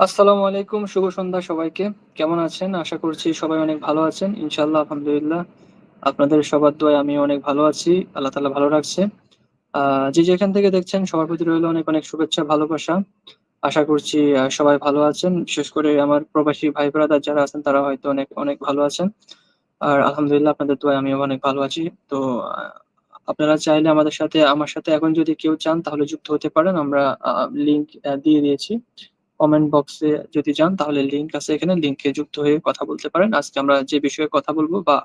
আসসালামু আলাইকুম, শুভ সন্ধ্যা সবাইকে। কেমন আছেন? আশা করছি সবাই অনেক ভালো আছেন। ইনশাআল্লাহ, আলহামদুলিল্লাহ। আপনাদের সবার দোয়ায় আমি অনেক ভালো আছি। আল্লাহ তাআলা ভালো রাখছে। যে যেখান থেকে দেখছেন, সবার প্রতি রইল অনেক অনেক শুভেচ্ছা, ভালোবাসা। আশা করছি সবাই ভালো আছেন। বিশেষ করে আমার প্রবাসী ভাই ব্রাদার যারা আছেন, তারা হয়তো অনেক অনেক ভালো আছেন। আর আলহামদুলিল্লাহ, আপনাদের দোয়ায় আমিও অনেক ভালো আছি। তো আপনারা চাইলে আমাদের সাথে, আমার সাথে এখন যদি কেউ চান, তাহলে যুক্ত হতে পারেন। আমরা লিংক দিয়ে দিয়েছি। কমেন্ট বক্সে যদি যান, তাহলে লিংক আছে এখানে। লিংকে যুক্ত হয়ে কথা বলতে পারেন। আজকে আমরা যে বিষয়ে কথা বলব বা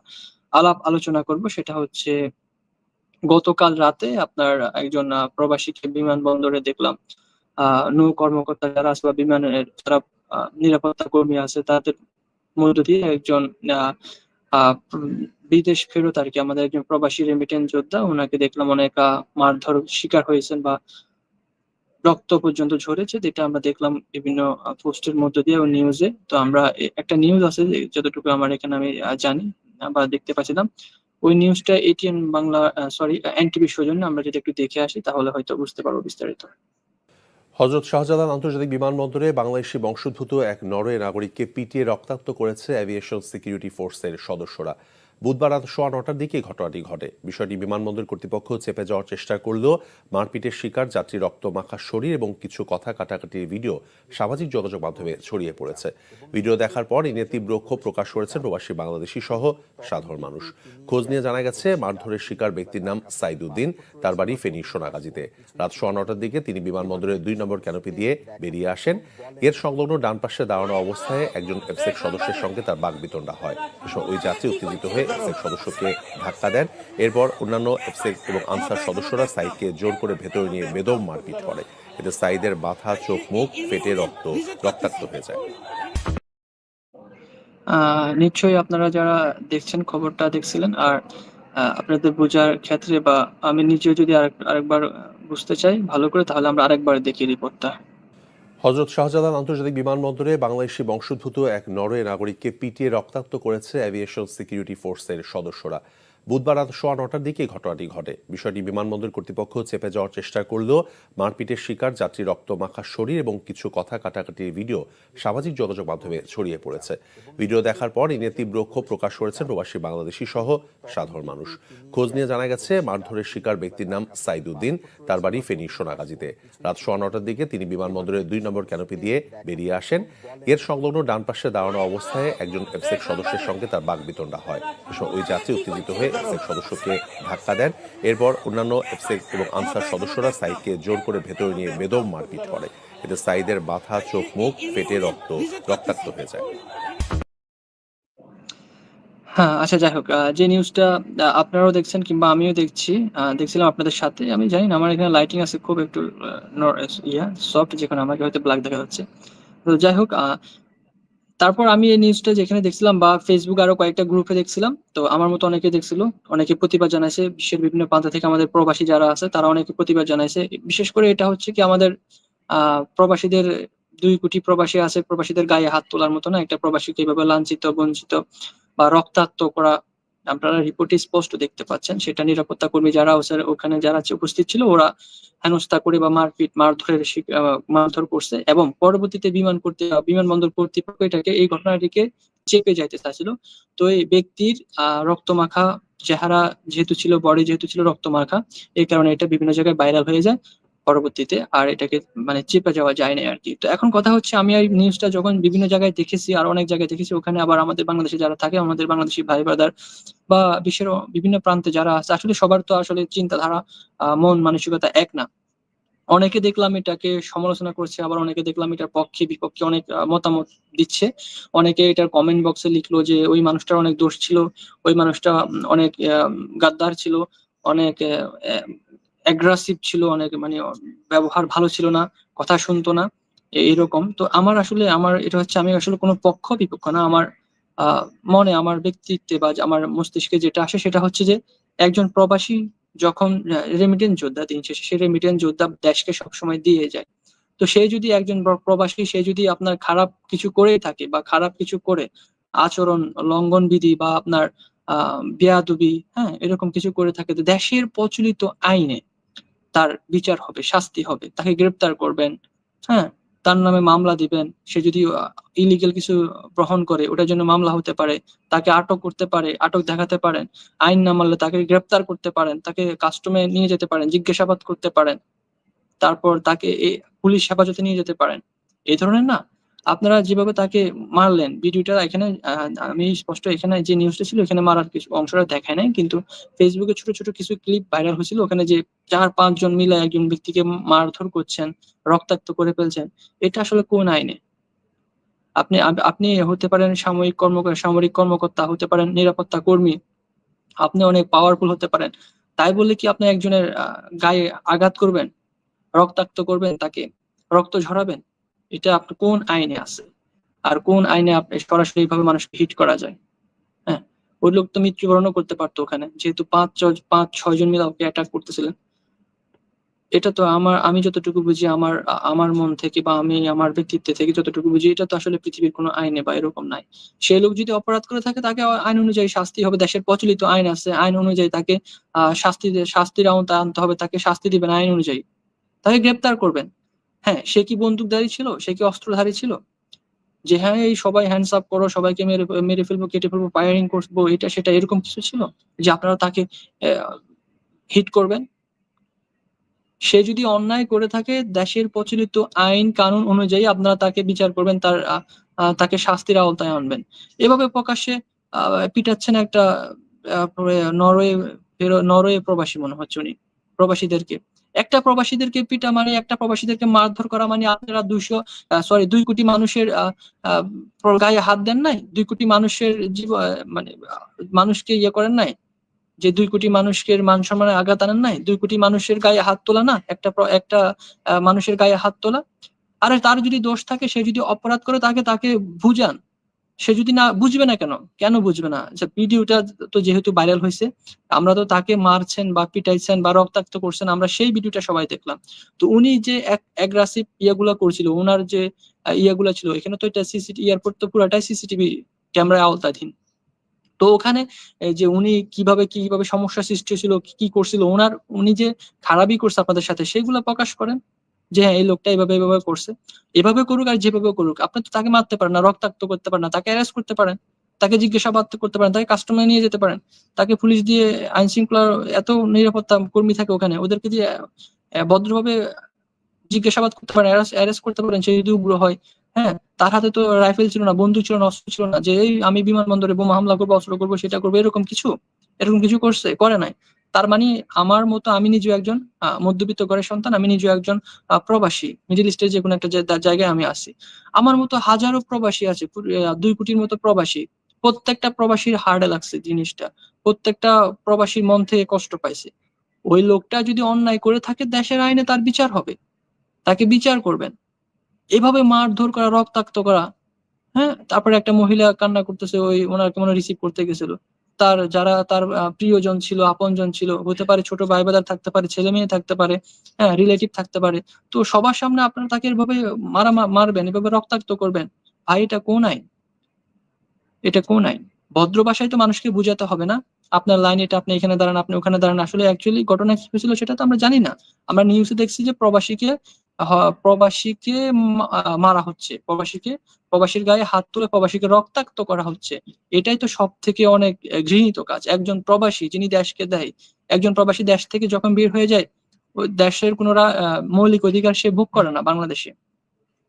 আলাপ আলোচনা করব, সেটা হচ্ছে গতকাল রাতে আপনার একজন প্রবাসীকে বিমানবন্দরে দেখলাম। নৌ কর্মকর্তা যারা আছে বা বিমানের যারা নিরাপত্তা কর্মী আছে, তাদের মধ্য দিয়ে একজন বিদেশ ফেরত আর কি, আমাদের একজন প্রবাসী রেমিটেন্স যোদ্ধা, ওনাকে দেখলাম অনেক মারধর শিকার হয়েছেন বা রক্ত পর্যন্ত ঝরেছে, যেটা আমরা দেখলাম বিভিন্ন পোস্টের মধ্য দিয়ে ও নিউজে তো আমরা একটা নিউজ আছে যতটুকু আমার এখানে আমি জানি বা দেখতে পাচ্ছিলাম, ওই নিউজটা এটিএন বাংলা সরি এনটিভি সৌজন্য আমরা যদি একটু দেখে আসি, তাহলে হয়তো বুঝতে পারব বিস্তারিত। হজরত শাহজালাল আন্তর্জাতিক বিমানবন্দরে বাংলাদেশি বংশোদ্ভূত এক নরওয়ে নাগরিককে পিটিয়ে রক্তাক্ত করেছে অ্যাভিয়েশন সিকিউরিটি ফোর্সের সদস্যরা। বুধবার রাত সোয়া নটার দিকে ঘটনাটি ঘটে। বিষয়টি বিমানবন্দর কর্তৃপক্ষ চেপে যাওয়ার চেষ্টা করলেও মারপিটের শিকার যাত্রী রক্ত মাখা শরীর এবং কিছু কথা কাটাকাটির ভিডিও সামাজিক যোগাযোগ মাধ্যমে ছড়িয়ে পড়েছে। ভিডিও দেখার পর এ তীব্র ক্ষোভ প্রকাশ করেছেন প্রবাসী বাংলাদেশি সহ সাধারণ মানুষ। খোঁজ নিয়ে জানা গেছে, মারধরের শিকার ব্যক্তির নাম সাইদুদ্দিন, তার বাড়ি ফেনী সোনাগাজীতে। রাত সোয়া নটার দিকে তিনি বিমানবন্দরের দুই নম্বর ক্যানোপি দিয়ে বেরিয়ে আসেন। এর সংলগ্ন ডান পাশে দাঁড়ানো অবস্থায় একজন এফসেক সদস্যের সঙ্গে তার বাগবিতণ্ডা হয়। ওই যাত্রী উত্তেজিত হয়ে এফসেক সদস্যকে ধাক্কা দেন। এরপর অন্যান্য এফসেক এবং আনসার সদস্যরা সাইদকে জোর করে ভেতরে নিয়ে বেদম মারপিট করে। এতে সাইদের মাথা, চোখ, মুখ ফেটে রক্ত, রক্তাক্ত হয়ে যায়। নিশ্চয়ই আপনারা যারা দেখছেন খবরটা দেখছিলেন, আর আপনাদের বোঝার ক্ষেত্রে বা আমি নিজেও যদি আরেক, আরেকবার বুঝতে চাই ভালো করে, তাহলে আমরা আরেকবার দেখি রিপোর্টটা। হজরত শাহজালাল আন্তর্জাতিক বিমানবন্দরে বাংলাদেশি বংশোদ্ভূত এক নরওয়ে নাগরিককে পিটিয়ে রক্তাক্ত করেছে অ্যাভিয়েশন সিকিউরিটি ফোর্সের সদস্যরা। বুধবার রাত সোয়া নটার দিকে ঘটনাটি ঘটে। বিষয়টি বিমানবন্দর কর্তৃপক্ষ চেপে যাওয়ার চেষ্টা করলেও মারপিটের শিকার যাত্রী রক্ত মাখা শরীর এবং কিছু কথা কাটাকাটির ভিডিও সামাজিক যোগাযোগ মাধ্যমে ছড়িয়ে পড়েছে। ভিডিও দেখার পর নিয়ে তীব্র ক্ষোভ প্রকাশ করেছেন প্রবাসী বাংলাদেশি সহ সাধারণ মানুষ। খোঁজ নিয়ে জানা গেছে, মারধরের শিকার ব্যক্তির নাম সাইদুদ্দিন, তার বাড়ি ফেনী সোনাগাজীতে। রাত সোয়া নটার দিকে তিনি বিমানবন্দরের দুই নম্বর ক্যানোপি দিয়ে বেরিয়ে আসেন। এর সংলগ্ন ডান পাশে দাঁড়ানো অবস্থায় একজন এফসেক সদস্যের সঙ্গে তার বাগবিতণ্ডা হয়। ওই যাত্রী উত্তেজিত হয়ে এফসেক সদস্যকে ধাক্কা দেন। এরপর অন্যান্য এফসেক এবং আনসার সদস্যরা সাইদকে জোর করে ভেতরে নিয়ে বেদম মারপিট করে। এতে সাইদের মাথা, চোখ, মুখ ফেটে রক্ত, রক্তাক্ত হয়ে যায়। হ্যাঁ আচ্ছা যাই হোক যে নিউজটা আপনারাও দেখছেন কিংবা আমিও দেখছি দেখছিলাম আপনাদের সাথে। আমি জানি না, আমার এখানে লাইটিং আছে খুব একটু ইয়া সফট যেখানে আমাকে হয়তো ব্ল্যাক দেখা যাচ্ছে। তো যাই হোক তারপর আমি এই নিউজটা যেখানে দেখছিলাম বা ফেসবুক আরও কয়েকটা গ্রুপে দেখছিলাম, তো আমার মতো অনেকে দেখছিল। অনেকে প্রতিবাদ জানাইছে, বিশ্বের বিভিন্ন প্রান্ত থেকে আমাদের প্রবাসী যারা আছে, তারা অনেকে প্রতিবাদ জানাইছে। বিশেষ করে এটা হচ্ছে কি আমাদের প্রবাসীদের দুই কোটি প্রবাসী আছে, প্রবাসীদের গায়ে হাত তোলার মতো না, একটা প্রবাসীকে এভাবে লাঞ্ছিত, বঞ্চিত বা রক্তাক্ত করা আপনারা রিপোর্টে স্পষ্ট দেখতে পাচ্ছেন। সেটা নিরাপত্তা কর্মী যারা ওখানে যারা উপস্থিত ছিল, ওরা হেনস্থা করে বা মারপিট, মারধরের মারধর করছে এবং পরবর্তীতে বিমান করতে বিমানবন্দর কর্তৃপক্ষ এটাকে, এই ঘটনাটিকে চেপে যাইতে চাইছিল। তো এই ব্যক্তির রক্তমাখা চেহারা যেহেতু ছিল বডি যেহেতু ছিল রক্তমাখা, এই কারণে এটা বিভিন্ন জায়গায় ভাইরাল হয়ে যায়। পরবর্তীতে আর এটাকে মানে চেপে যাওয়া যায় না আর কি তো এখন কথা হচ্ছে আমি এই নিউজটা যখন বিভিন্ন জায়গায় দেখেছি আর অনেক জায়গায় দেখেছি, ওখানে আবার আমাদের বাংলাদেশে যারা থাকে, আমাদের বাংলাদেশি ভাই ব্রাদার বা বিশ্বের বিভিন্ন প্রান্তে যারা আছে, আসলে সবার তো আসলে চিন্তাধারা মন মানসিকতা এক না। অনেকে দেখলাম এটাকে সমালোচনা করছে, আবার অনেকে দেখলাম এটার পক্ষে, বিপক্ষে অনেক মতামত দিচ্ছে। অনেকে এটার কমেন্ট বক্সে লিখলো যে, ওই মানুষটার অনেক দোষ ছিল, ওই মানুষটা অনেক গাদ্দার ছিল, অনেক অ্যাগ্রাসিভ ছিল, অনেক মানে ব্যবহার ভালো ছিল না, কথা শুনতো না এরকম। তো আমার আসলে, আমার, এটা হচ্ছে আমি আসলে কোনো পক্ষ বিপক্ষ না, আমার মনে, আমার ব্যক্তিত্বে বা আমার মস্তিষ্কে যেটা আসে সেটা হচ্ছে যে, একজন প্রবাসী যখন রেমিটেন্স যোদ্ধা, দিন শেষে সে রেমিটেন্স যোদ্ধা দেশকে সবসময় দিয়ে যায়। তো সে যদি একজন প্রবাসী, সে যদি আপনার খারাপ কিছু করেই থাকে বা খারাপ কিছু করে, আচরণ লঙ্ঘন বিধি বা আপনার আহ বেয়াদবি হ্যাঁ এরকম কিছু করে থাকে, তো দেশের প্রচলিত আইনে তার বিচার হবে, শাস্তি হবে। তাকে গ্রেপ্তার করবেন হ্যাঁ? তার নামে মামলা দিবেন। সে যদি ইলিগেল কিছু গ্রহণ করে, ওটার জন্য মামলা হতে পারে। তাকে আটক করতে পারে, আটক দেখাতে পারেন। আইন না মানলে তাকে গ্রেপ্তার করতে পারেন। তাকে কাস্টমে নিয়ে যেতে পারেন, জিজ্ঞাসাবাদ করতে পারেন। তারপর তাকে পুলিশ হেফাজতে নিয়ে যেতে পারেন। এই ধরনের না? আপনারা যেভাবে তাকে মারলেন, ভিডিওটা এখানে আমি স্পষ্ট এখানে যে নিউজটা ছিল, এখানে মারার কিছু অংশটা দেখায় নাই, কিন্তু ফেসবুকে ছোট ছোট কিছু ক্লিপ ভাইরাল হয়েছিল, ওখানে যে চার পাঁচজন মিলে একজন ব্যক্তিকে মারধর করছেন, রক্তাক্ত করে ফেলছেন, এটা আসলে কোন আইনে? আপনি আপনি হতে পারেন সাময়িক কর্ম, সামরিক কর্মকর্তা হতে পারেন, নিরাপত্তা কর্মী, আপনি অনেক পাওয়ারফুল হতে পারেন, তাই বলে কি আপনি একজনের গায়ে আঘাত করবেন, রক্তাক্ত করবেন তাকে, রক্ত ঝরাবেন? এটা আপনি কোন আইনে আছে? আর কোন আইনে আপনি সরাসরি ভাবে মানুষকে হিট করা যায়? হ্যাঁ? ওই লোক তো মৃত্যুবরণও করতে পারতো ওখানে। যেহেতু পাঁচ পাঁচ, ছয় জন মিলে ওকে অ্যাটাক করতেছিলেন। এটা তো আমার, আমি যতটুকু বুঝি আমার আমার মন থেকে বা আমি আমার ব্যক্তিত্ব থেকে যতটুকু বুঝি, এটা তো আসলে পৃথিবীর কোনো আইনে বা এরকম নাই। সে লোক যদি অপরাধ করে থাকে, তাকে আইন অনুযায়ী শাস্তি হবে। দেশের প্রচলিত আইন আছে, আইন অনুযায়ী তাকে, আহ, শাস্তি, শাস্তির আওতায় আনতে হবে, তাকে শাস্তি দিবেন আইন অনুযায়ী। তাকে গ্রেপ্তার করবেন। হ্যাঁ সে কি বন্দুকধারী ছিল? সে কি অস্ত্রধারী ছিল? যে হ্যাঁ এই সবাই হ্যান্ডস আপ করো, সবাইকে মেরে মেরে ফেলব, কেটে ফেলব ফায়ারিং করব, এটা, সেটা, এরকম কিছু ছিল? যে আপনারা তাকে হিট করবেন? সে যদি অন্যায় করে থাকে, দেশের প্রচলিত আইন, কানুন অনুযায়ী আপনারা তাকে বিচার করবেন, তার তাকে শাস্তির আওতায় আনবেন। এভাবে প্রকাশ্যে পিটাচ্ছেন একটা নরওয়ে নরওয়ে প্রবাসী মনে হচ্ছে উনি, প্রবাসীদেরকে। একটা প্রবাসীদেরকে পিটা মানে একটা প্রবাসীদেরকে মারধর করা মানে আপনারা দুশো সরি দুই কোটি মানুষের গায়ে হাত দেন নাই? দুই কোটি মানুষের জীব মানে মানুষকে ইয়ে করেন নাই? যে দুই কোটি মানুষকে মান সম্মানে আঘাত আনেন নাই? দুই কোটি মানুষের গায়ে হাত তোলা না? একটা একটা মানুষের গায়ে হাত তোলা? আরে তার যদি দোষ থাকে, সে যদি অপরাধ করে তাকে তাকে বুঝান সে যদি না বুঝবে না কেন? কেন বুঝবে না? আচ্ছা ভিডিওটা তো যেহেতু ভাইরাল হয়েছে, আমরা তো তাকে মারছেন বা পিটাইছেন বা রক্তাক্ত করছেন, আমরা সেই ভিডিওটা সবাই দেখলাম। তো উনি যে অ্যাগ্রাসিভ ইয়াগুলা করছিল ওনার যে ইয়াগুলা ছিল, এখানে তো এটা সিসিটিভি এয়ারপোর্ট তো পুরাটাই সিসিটিভি ক্যামেরায় আওতাধীন। তো ওখানে যে উনি কীভাবে কীভাবে সমস্যা সৃষ্টি হয়েছিল, কি করছিল ওনার উনি যে খারাপই করছে আপনাদের সাথে, সেগুলো প্রকাশ করেন। যে হ্যাঁ এই লোকটা এভাবে এভাবে করছে। এভাবে করুক আর যেভাবে করুক, আপনি তো তাকে মারতে পারেন না, রক্তাক্ত করতে পারেন না, তাকে অ্যারেস্ট করতে পারেন, তাকে জিজ্ঞাসাবাদ করতে পারেন, তাকে কাস্টমার নিয়ে যেতে পারেন, তাকে পুলিশ দিয়ে আইন শৃঙ্খলার এত নিরাপত্তা কর্মী থাকে ওখানে, ওদেরকে দিয়ে ভদ্রভাবে জিজ্ঞাসাবাদ করতে পারেন অ্যারেস্ট করতে পারেন, সে যদি উগ্র হয় হ্যাঁ তার হাতে তো রাইফেল ছিল না, বন্দুক ছিল না, অস্ত্র ছিল না, যে আমি বিমানবন্দরে বোমা হামলা করব, অস্ত্র করব, সেটা করব, এরকম কিছু এরকম কিছু করছে, করে নাই। তার মানে আমার মতো আমি নিজেও একজন মধ্যবিত্ত ঘরের সন্তান, আমি নিজেও একজন প্রবাসী মিডিল ইস্টের যে কোনো একটা জায়গায় আমি আছি। আমার মতো হাজারো প্রবাসী আছে দুই কোটির মতো প্রবাসী। প্রত্যেকটা প্রবাসীর হার্ডে লাগছে জিনিসটা। প্রত্যেকটা প্রবাসীর মন থেকে কষ্ট পাইছে। ওই লোকটা যদি অন্যায় করে থাকে, দেশের আইনে তার বিচার হবে। তাকে বিচার করবেন। এভাবে মারধর করা, রক্তাক্ত করা হ্যাঁ? তারপরে একটা মহিলা কান্না করতেছে, ওই ওনাকে মনে রিসিভ করতে গেছিল। তার যারা তার প্রিয়জন ছিল, আপনজন ছিল, হতে পারে ছোট ভাই বাদার থাকতে পারে, ছেলে মেয়ে থাকতে পারে হ্যাঁ রিলেটিভ থাকতে পারে, তো সবার সামনে আপনারা তাকে এভাবে মারা মারবেন, এভাবে রক্তাক্ত করবেন, ভাই এটা কোন আইন? এটা কোন আইন? ভদ্র ভাষায় তো মানুষকে বুঝাতে হবে না, আপনার লাইন এটা, আপনি এখানে দাঁড়ান, আপনি ওখানে দাঁড়ান, আসলে অ্যাকচুয়ালি ঘটনা কি হয়েছিল সেটা তো আমরা জানি না, আমরা নিউজে দেখছি যে প্রবাসীকে প্রবাসীকে মারা হচ্ছে। প্রবাসীকে, প্রবাসীর গায়ে হাত তুলে প্রবাসীকে রক্তাক্ত করা হচ্ছে। এটাই তো সব থেকে অনেক ঘৃণিত কাজ। একজন প্রবাসী যিনি দেশকে দেয়, একজন প্রবাসী দেশ থেকে যখন বের হয়ে যায় দেশের কোনো মৌলিক অধিকার সে ভোগ করে না বাংলাদেশে।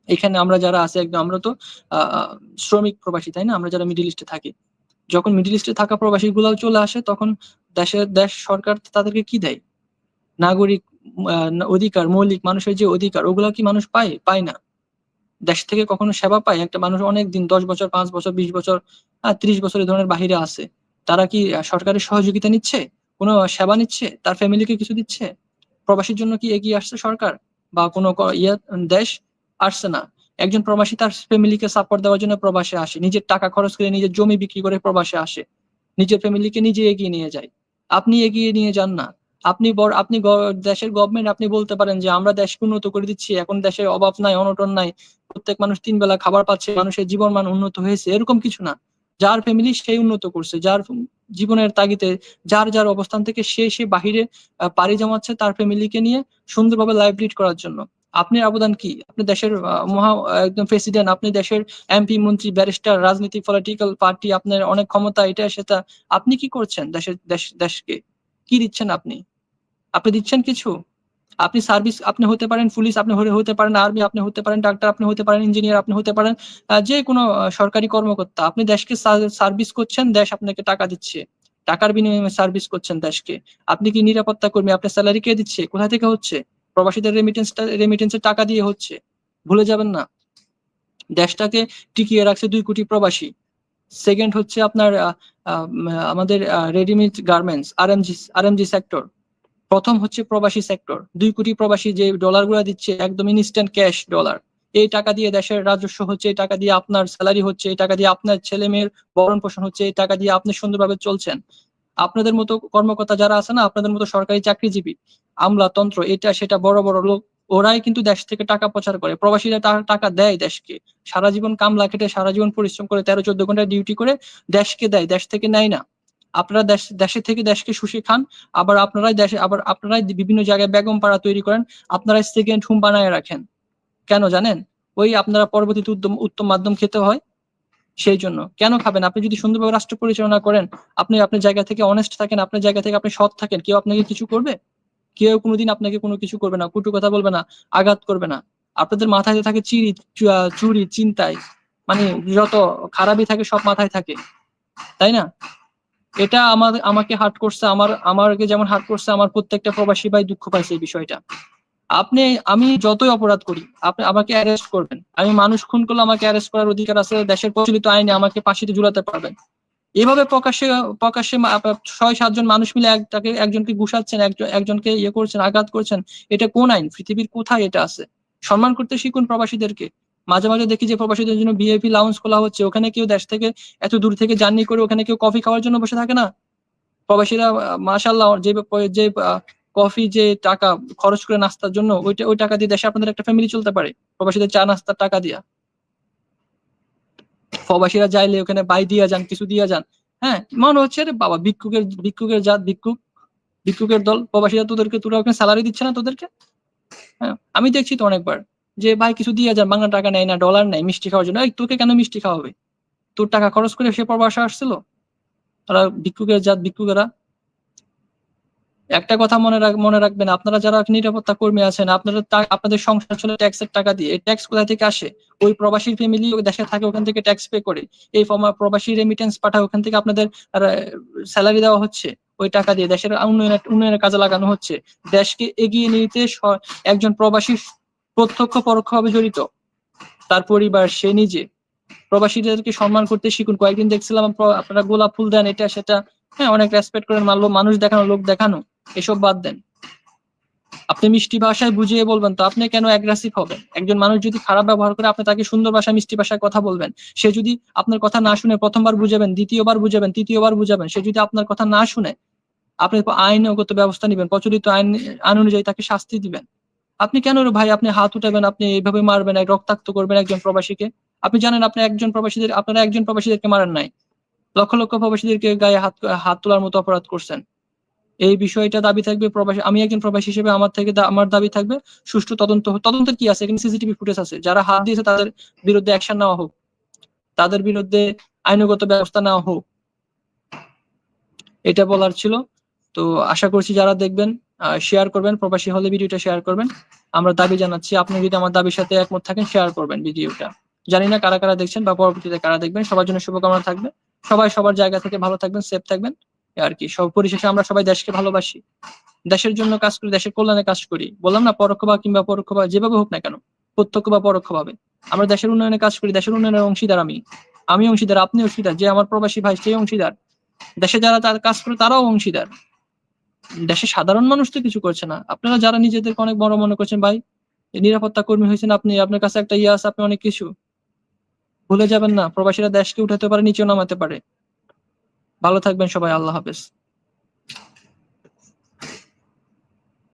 এখানে আমরা যারা আছে, একদম আমরা তো শ্রমিক প্রবাসী, তাই না? আমরা যারা মিডিল ইস্টে থাকি। যখন মিডিল ইস্টে থাকা প্রবাসী গুলাও চলে আসে, তখন দেশের দেশ সরকার তাদেরকে কি দেয়? নাগরিক অধিকার, মৌলিক মানুষের যে অধিকার, ওগুলা কি মানুষ পায়? পায় না। দেশ থেকে কখনো সেবা পায়? একটা মানুষ অনেক দিন দশ বছর, পাঁচ বছর, বিশ বছর ত্রিশ বছর এই ধরনের বাহিরে আছে। তারা কি সরকারের সহযোগিতা নিচ্ছে? কোনো সেবা নিচ্ছে? তার ফ্যামিলিকে কিছু দিচ্ছে? প্রবাসীর জন্য কি এগিয়ে আসছে সরকার? বা কোনো ইয়ে দেশ আসছে না। একজন প্রবাসী তার ফ্যামিলিকে সাপোর্ট দেওয়ার জন্য প্রবাসে আসে। নিজের টাকা খরচ করে নিজের জমি বিক্রি করে প্রবাসে আসে। নিজের ফ্যামিলিকে নিজে এগিয়ে নিয়ে যায়। আপনি এগিয়ে নিয়ে যান না। আপনি আপনি দেশের গভর্নমেন্ট আপনি বলতে পারেন যে, আমরা দেশকে উন্নত করে দিচ্ছি, এখন দেশের অভাব নাই, অনটন নাই, প্রত্যেক মানুষ তিন বেলা খাবার পাচ্ছে, মানুষের জীবন মান উন্নত হয়েছে, এরকম কিছু না। যার ফ্যামিলি সেই উন্নত করছে, যার জীবনের তাগিদে যার যার অবস্থান থেকে সে সে বাহিরে পাড়ি জমাচ্ছে তার ফ্যামিলিকে নিয়ে সুন্দরভাবে লাইভ লিড করার জন্য। আপনার অবদান কি? আপনি দেশের মহা, একদম প্রেসিডেন্ট আপনি দেশের এমপি মন্ত্রী ব্যারিস্টার রাজনীতি পলিটিক্যাল পার্টি আপনার অনেক ক্ষমতা, এটা, সেটা, আপনি কি করছেন দেশের, দেশ, দেশকে? কি দিচ্ছেন আপনি? আপনি দিচ্ছেন কিছু? আপনি সার্ভিস আপনি হতে পারেন, পুলিশ আপনি হতে- পারেন, আর্মি আপনি হতে পারেন, ডাক্তার আপনি হতে পারেন, ইঞ্জিনিয়ার আপনি হতে পারেন যে কোনো সরকারি কর্মকর্তা। আপনি দেশকে সার্ভিস করছেন, দেশ আপনাকে টাকা দিচ্ছে। টাকার বিনিময়ে সার্ভিস করছেন দেশকে। আপনি কি নিরাপত্তা কর্মী? আপনার স্যালারি কে দিচ্ছে? কোথা থেকে হচ্ছে? প্রবাসীদের রেমিটেন্স রেমিটেন্সের টাকা দিয়ে হচ্ছে। ভুলে যাবেন না। দেশটাকে টিকিয়ে রাখছে দুই কোটি প্রবাসী। সেকেন্ড হচ্ছে আপনার আমাদের readymade garments RMG RMG sector প্রথম হচ্ছে প্রবাসী সেক্টর দুই কোটি প্রবাসী যে ডলারগুলা দিচ্ছে, একদম ইনস্ট্যান্ট ক্যাশ ডলার এই টাকা দিয়ে দেশের রাজস্ব হচ্ছে, এই টাকা দিয়ে আপনার স্যালারি হচ্ছে, এই টাকা দিয়ে আপনার ছেলে মেয়ের ভরণ পোষণ হচ্ছে, এই টাকা দিয়ে আপনি সুন্দরভাবে চলছেন। আপনাদের মতো কর্মকর্তা যারা আছে না, আপনাদের মতো সরকারি চাকরিজীবী, আমলা তন্ত্র, এটা সেটা বড় বড় লোক, ওরাই কিন্তু দেশ থেকে টাকা প্রচার করে। প্রবাসীরা টাকা দেয় দেশকে। সারা জীবন কামলা খেটে, সারা জীবন পরিশ্রম করে, তেরো, চোদ্দ ঘণ্টা ডিউটি করে দেশকে দেয়, দেশ থেকে নেয় না। আপনারা দেশ, দেশে থেকে দেশকে শুষে খান, আবার আপনারাই দেশে, আবার আপনারাই বিভিন্ন জায়গায় বেগম পাড়া তৈরি করেন, আপনারাই সেকেন্ড হোম বানায় রাখেন। কেন জানেন? ওই আপনারা পরবর্তীতে উত্তম উত্তম মাধ্যম খেতে হয়, সেই জন্য। কেন খাবেন? আপনি যদি সুন্দরভাবে রাষ্ট্র পরিচালনা করেন, আপনি আপনার জায়গা থেকে অনেস্ট থাকেন, আপনার জায়গা থেকে আপনি সৎ থাকেন, কেউ আপনাকে কিছু করবে? কেউ কোনোদিন আপনাকে কোনো কিছু করবে না, কুটু কথা বলবে না, আঘাত করবে না। আপনাদের মাথায় থাকে চিড়ি চুরি চিন্তায় মানে যত খারাপই থাকে সব মাথায় থাকে, তাই না? এটা আমার, আমাকে হার্ট করছে, আমার, আমাকে যেমন হার্ট করছে, আমার প্রত্যেকটা প্রবাসী ভাই দুঃখ পাইছে এই বিষয়টা। আপনি, আমি যতই অপরাধ করি, আপনি আমাকে অ্যারেস্ট করবেন। আমি মানুষ খুন করলে আমাকে অ্যারেস্ট করার অধিকার আছে, দেশের প্রচলিত আইনে আমাকে ফাঁসিতে ঝুলাতে পারবেন। এভাবে প্রকাশ্যে প্রকাশ্যে ছয় সাতজন মানুষ মিলে একটাকে, একজনকে ঘুষাচ্ছেন একজন একজনকে ইয়ে করছেন, আঘাত করছেন, এটা কোন আইন? পৃথিবীর কোথায় এটা আছে? সম্মান করতে শিখুন প্রবাসীদেরকে। মাঝে মাঝে দেখি যে প্রবাসীদের জন্য বিএপি লাউন্স খোলা হচ্ছে। ওখানে কেউ দেশ থেকে এত দূর থেকে জার্নি করে ওখানে কেউ কফি খাওয়ার জন্য বসে থাকে না? প্রবাসীরা মাশাল্লাহ যে যে কফি যে টাকা খরচ করে নাস্তার জন্য, ওইটা, ওই টাকা দিয়ে দেশে আপনাদের একটা ফ্যামিলি চলতে পারে। প্রবাসীদের চা, নাস্তার টাকা দিয়া। প্রবাসীরা যাইলে ওখানে বাই দিয়া যান, কিছু দিয়া যান। হ্যাঁ মনে হচ্ছে রে বাবা, ভিক্ষুকের ভিক্ষুকের জাত ভিক্ষুক, ভিক্ষুকের দল। প্রবাসীরা তোদেরকে, তোরা ওখানে স্যালারি দিচ্ছে না তোদেরকে? হ্যাঁ আমি দেখছি তো অনেকবার। যে, ভাই, কিছু দিয়ে যান, বাংলা টাকা নেয় না ডলার নেয়, মিষ্টি খাওয়ার জন্য। তোকে কেন মিষ্টি খাওয়াবে? তোর টাকা খরচ করে সে প্রবাসে আসছিল? তারা ভিক্ষুকের জাত, ভিক্ষুকেরা। একটা কথা মনে রাখ, মনে রাখবেন, আপনারা যারা নিরাপত্তা কর্মী আছেন, আপনারা আপনাদের সংসার চলে ট্যাক্সের টাকা দিয়ে। ট্যাক্স কোথা থেকে আসে? ওই প্রবাসী ফ্যামিলি দেশে থাকে, ওখান থেকে ট্যাক্স পে করে। এই প্রবাসী রেমিটেন্স পাঠায়, ওখান থেকে আপনাদের স্যালারি দেওয়া হচ্ছে। ওই টাকা দিয়ে দেশের উন্নয়নের উন্নয়নের কাজে লাগানো হচ্ছে। দেশকে এগিয়ে নিতে একজন প্রবাসী প্রত্যক্ষ পরোক্ষভাবে জড়িত। তার পরিবার, সে নিজে। প্রবাসীদেরকে সম্মান করতে শিখুন। কয়েকদিন দেখছিলাম আপনারা গোলাপ ফুল দেন, এটা সেটা হ্যাঁ অনেক রেসপেক্ট করেন মানলো মানুষ দেখানো, লোক দেখানো, এসব বাদ দেন। আপনি মিষ্টি ভাষায় বুঝিয়ে বলবেন, তো আপনি কেন অ্যাগ্রেসিভ হবেন? একজন মানুষ যদি খারাপ ব্যবহার করে, আপনি তাকে সুন্দর ভাষায়, মিষ্টি ভাষায় কথা বলবেন। সে যদি আপনার কথা না শুনে প্রথমবার বুঝাবেন, দ্বিতীয়বার বুঝাবেন, তৃতীয়বার বুঝাবেন, সে যদি আপনার কথা না শুনে, আপনি আইনগত ব্যবস্থা নেবেন, প্রচলিত আইন আইন অনুযায়ী তাকে শাস্তি দিবেন। আপনি কেন ভাই? আপনি হাত উঠাবেন, আপনি এইভাবে মারবেন রক্তাক্ত করবেন একজন প্রবাসীকে। আপনি জানেন, আপনি একজন প্রবাসীদের, আপনারা একজন প্রবাসীদেরকে মারেন নাই। লক্ষ লক্ষ প্রবাসীদেরকে গায়ে হাত হাত তোলার মতো অপরাধ করছেন। এই বিষয়টা দাবি থাকবে প্রবাসী, আমি একজন প্রবাসী হিসেবে আমার থেকে আমার দাবি থাকবে, সুষ্ঠু তদন্ত। তদন্তের কি আছে? এখানে সিসিটিভি ফুটেজ আছে। যারা হাত দিয়েছে, তাদের বিরুদ্ধে অ্যাকশন নেওয়া হোক। তাদের বিরুদ্ধে আইনগত ব্যবস্থা নেওয়া হোক। এটা বলার ছিল। তো আশা করছি যারা দেখবেন শেয়ার করবেন, প্রবাসী হলে ভিডিওটা শেয়ার করবেন। আমরা দাবি জানাচ্ছি, আপনি যদি আমার দাবির সাথে একমত থাকেন শেয়ার করবেন ভিডিওটা। জানি না কারা কারা দেখছেন বা পরবর্তীতে কারা দেখবেন, সবার জন্য শুভকামনা থাকবে। সবাই সবার জায়গা থেকে ভালো থাকবেন সেফ থাকবেন আর কি। সব পরিশেষে আমরা সবাই দেশকে ভালোবাসি। দেশের জন্য কাজ করি, দেশের কল্যাণে কাজ করি। বললাম না পরোক্ষ বা কিংবা পরোক্ষ বা যেভাবে হোক না কেন, প্রত্যক্ষ বা পরোক্ষ ভাবে। আমরা দেশের উন্নয়নে কাজ করি, দেশের উন্নয়নের অংশীদার আমি। আমি অংশীদার আপনি অংশীদার, যে আমার প্রবাসী ভাই, সেই অংশীদার। দেশে যারা তার কাজ করে, তারাও অংশীদার। দেশের সাধারণ মানুষ তো কিছু করছে না। আপনারা যারা নিজেদেরকে অনেক বড় মনে করছেন, ভাই নিরাপত্তা কর্মী হয়েছেন আপনি, আপনার কাছে একটা ইয়ে আছে, আপনি অনেক কিছু। ভুলে যাবেন না, প্রবাসীরা দেশকে উঠাতে পারে, নিচেও নামাতে পারে। ভালো থাকবেন সবাই, আল্লাহ হাফেজ।